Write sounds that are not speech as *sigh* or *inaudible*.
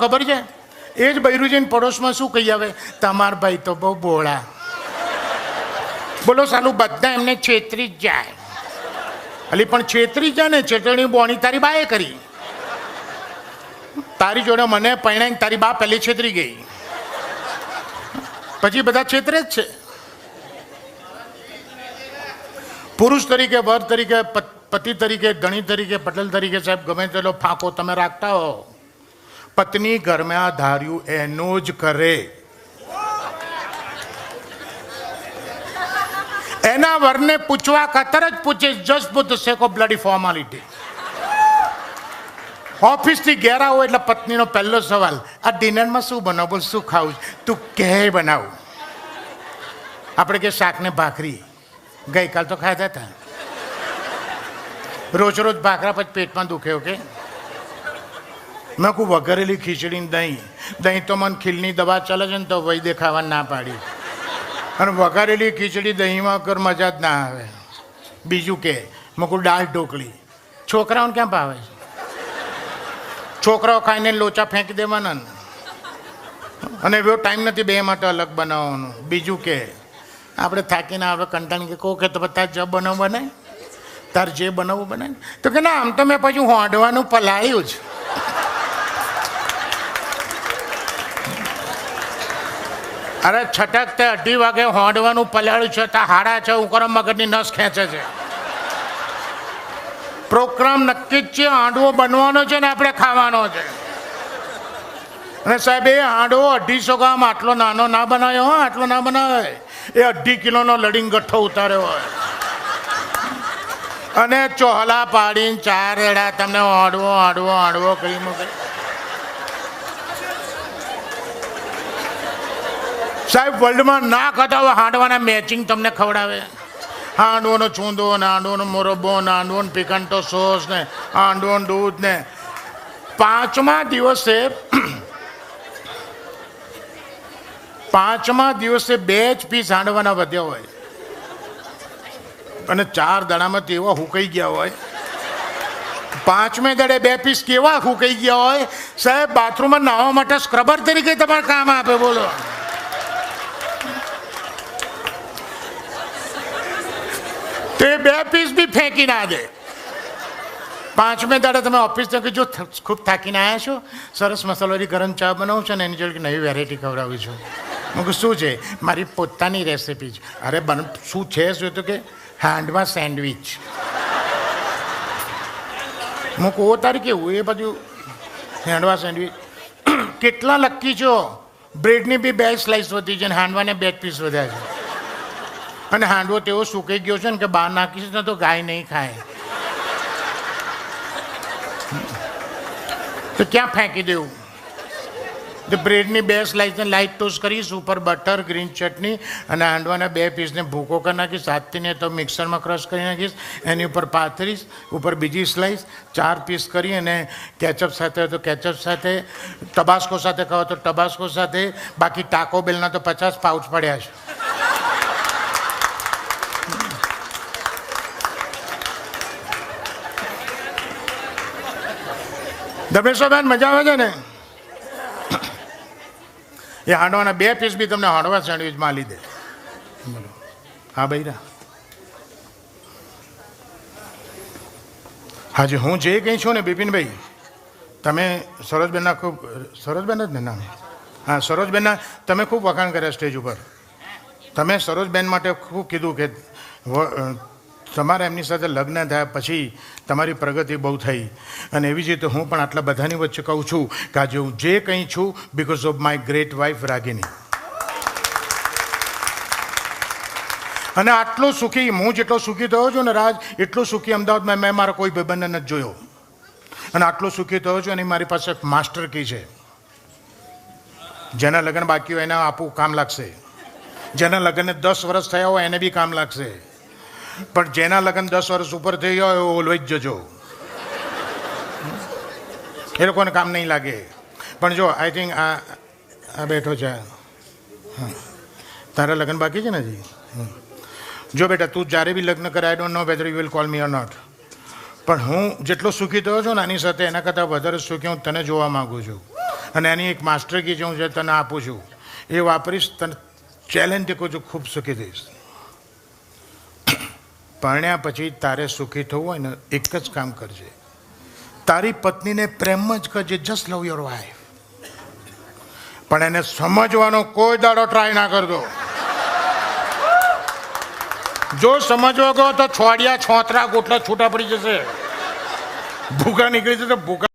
ખબર છે? એ જ બૈરુજીને પડોશમાં શું કહી આવે? તમાર ભાઈ તો બહુ બોળા બોલો, સાલું બધા એમને છેતરી જ જાય. અલી, પણ છેતરી જાય ને છેતરણી બોણી તારી બાએ કરી. તારી જોડે મને પરણાઈને તારી બા પહેલી છેતરી ગઈ. પછી બધા છેતરે જ છે. પુરુષ તરીકે, વર તરીકે પતિ તરીકે, ધણી તરીકે, પટેલ તરીકે સાહેબ ગમે તેટલો ફાંકો તમે રાખતા હો. પત્ની ઘરમાં ધાર્યું, એનો જ કરે. એના વરને પૂછવા ખાતર જ પૂછે જસ્ટ બુદ્ધ શેકો બ્લડી ફોર્માલિટી ઓફિસથી ઘેરા હોય એટલે પત્નીનો પહેલો સવાલ, આ ડિનરમાં શું બનાવ? બોલ શું ખાવું? તું કહે બનાવું? આપણે કે શાકને ભાખરી. ગઈકાલ તો ખાધા હતા રોજ રોજ ભાખરા પછી પેટમાં દુખે, ઓકે? મેં કહું, વઘારેલી ખીચડીને દહીં. દહીં તો મને ખીલની દવા ચાલે છે ને તો વૈદ્ય ખાવા ના પાડી. અને વઘારેલી ખીચડી દહીંમાં કર મજા જ ના આવે. બીજું કે, મેં દાળ ઢોકળી. છોકરાઓને ક્યાં ભાવે છે? છોકરાઓ ખાઈને લોચા ફેંકી દેવાના ને. અને એવો ટાઈમ નથી બે માટે અલગ બનાવવાનું. બીજું કે, આપણે થાકીને આવે કંટાળી કે કહો કે તો બધા જ બનાવવું બનાય? તાર જે બનાવવું બનાય તો કે, ના, આમ તો મેં પછી હોંડવાનું પલાળ્યું જ. અરે છટક તે અઢી વાગે હોંડવાનું પલાળ્યું છે, તા હાડા છે, ઉકરો મગજની નસ ખેંચે છે. પ્રોગ્રામ નક્કી જ છે હાંડવો બનવાનો છે ને આપણે ખાવાનો છે. અને સાહેબ, એ હાંડવો અઢીસો ગ્રામ આટલો નાનો ના બનાવ્યો, હો, આટલો ના બનાવે એ અઢી કિલોનો લડીંગ ગઠ્ઠો ઉતાર્યો હોય. અને ચોહલા પાડીને ચાર રેડા તમને હાંડવો હાંડવો હાંડવો કરી મૂકે. સાહેબ વર્લ્ડમાં ના ખાતા હોય, હાંડવાના મેચિંગ તમને ખવડાવે. હાંડવોનો ચૂંદો ને હાંડવોનો મોરબ્બો ને હાંડવોનો પિકન્ટો સોસ ને હાંડવોનું દૂધ ને. પાંચમા દિવસે *clears throat* પાંચમા દિવસે બે જ પીસ હાંડવાના વધ્યા હોય. અને ચાર દાડામાં તેવા હુકાઈ ગયા હોય. પાંચમે દડે બે પીસ કેવા હુકાઈ ગયા હોય? સાહેબ બાથરૂમમાં નાહવા માટે સ્ક્રબર તરીકે તમારે કામ આપે, બોલો. તે બે પીસ બી ફેંકી ના દે. પાંચમે દાડે તમે ઓફિસ કે જો ખૂબ થાકીને આવ્યા છો, સરસ મસાલાવાળી ગરમ ચા બનાવું છો ને એની જોડે નવી વેરાયટી ખવડાવું છું. હું કહું શું છે? મારી પોતાની રેસિપી છે. અરે, બન, શું છે? શું તો કે, હાંડવા સેન્ડવિચ હું કહું તારે કેવું? એ બધું હાંડવા સેન્ડવિચ *clears throat* કેટલા લક્કી છો. બ્રેડની બી બે સ્લાઇસ વધી છે અને હાંડવાને બે પીસ વધ્યા છે. અને હાંડવો તેવો સુકાઈ ગયો છે ને કે બહાર નાખીશ ને તો ગાય નહીં ખાય. તો ક્યાં ફેંકી દેવું? તો બ્રેડની બે સ્લાઇસને લાઇટ ટોસ્ટ કરીશ, ઉપર બટર ગ્રીન ચટણી અને હાંડવાના બે પીસને ભૂકો કરી નાખીશ હાથથીને તો મિક્સરમાં ક્રશ કરી નાખીશ, એની ઉપર પાથરીશ, ઉપર બીજી સ્લાઇસ ચાર પીસ કરી અને કેચઅપ સાથે, તો કેચઅપ સાથે ટબાસ્કો સાથે ખાવ તો ટબાસ્કો સાથે, બાકી ટાકો બેલના તો પચાસ પાઉચ પડ્યા છે. ધર્મેશ્વરબેન મજા આવે છે ને? એ હાંડવાના બે પીસ બી તમને હાંડવા સેન્ડવિચમાં લીધે. બોલો હા બૈરા હાજી, હું જે કંઈ છું ને, બિપિનભાઈ, તમે સરોજબેનના ખૂબ સરોજબેન જ ને નામ? હા સરોજબેનના તમે ખૂબ વખાણ કર્યા સ્ટેજ ઉપર. તમે સરોજબેન માટે ખૂબ કીધું કે તમારા એમની સાથે લગ્ન થયા પછી તમારી પ્રગતિ બહુ થઈ. અને એવી જ રીતે હું પણ આટલા બધાની વચ્ચે કહું છું કે આજે હું જે કંઈ છું because of my great wife Ragini અને આટલો સુખી, હું જેટલો સુખી થયો છું ને રાજ, એટલો સુખી અમદાવાદમાં મેં મારા કોઈ ભાઈબંધને નથી જોયો. અને આટલો સુખી થયો છું અને મારી પાસે માસ્ટર કી છે. જેના લગ્ન બાકી હોય એને આપવું કામ લાગશે. જેના લગ્નને દસ વર્ષ થયા હોય એને બી કામ લાગશે. પણ જેના લગ્ન દસ વર્ષ ઉપર થઈ ગયા હોય ઓલવેજ જજો. એ લોકોને કામ નહીં લાગે. પણ જો આઈ થિંક આ આ બેઠો છે. હા. તારા લગ્ન બાકી છે ને હજી? જો બેટા, તું જ્યારે બી લગ્ન કરે I don't know whether you will call me or not પણ હું જેટલો સુખી થયો છું ને આની સાથે, એના કરતાં વધારે સુખી હું તને જોવા માગું છું. અને એની એક માસ્ટર કી છે, હું જે તને આપું છું. એ વાપરીશ, તને ચેલેન્જ કહું છું ખૂબ સુખી થઈશ. પરણ્યા પછી તારે સુખી થવું હોય ને, એક જ કામ કરજે. તારી પત્નીને પ્રેમ જ કરજે જસ્ટ લવ યોર વાઈફ પણ એને સમજવાનો કોઈ દાડો ટ્રાય ના કરતો જો સમજવા ગયો તો છોડિયા છોતરા ગોટલા છૂટા પડી જશે. ભૂખા નીકળી જશે ભૂકા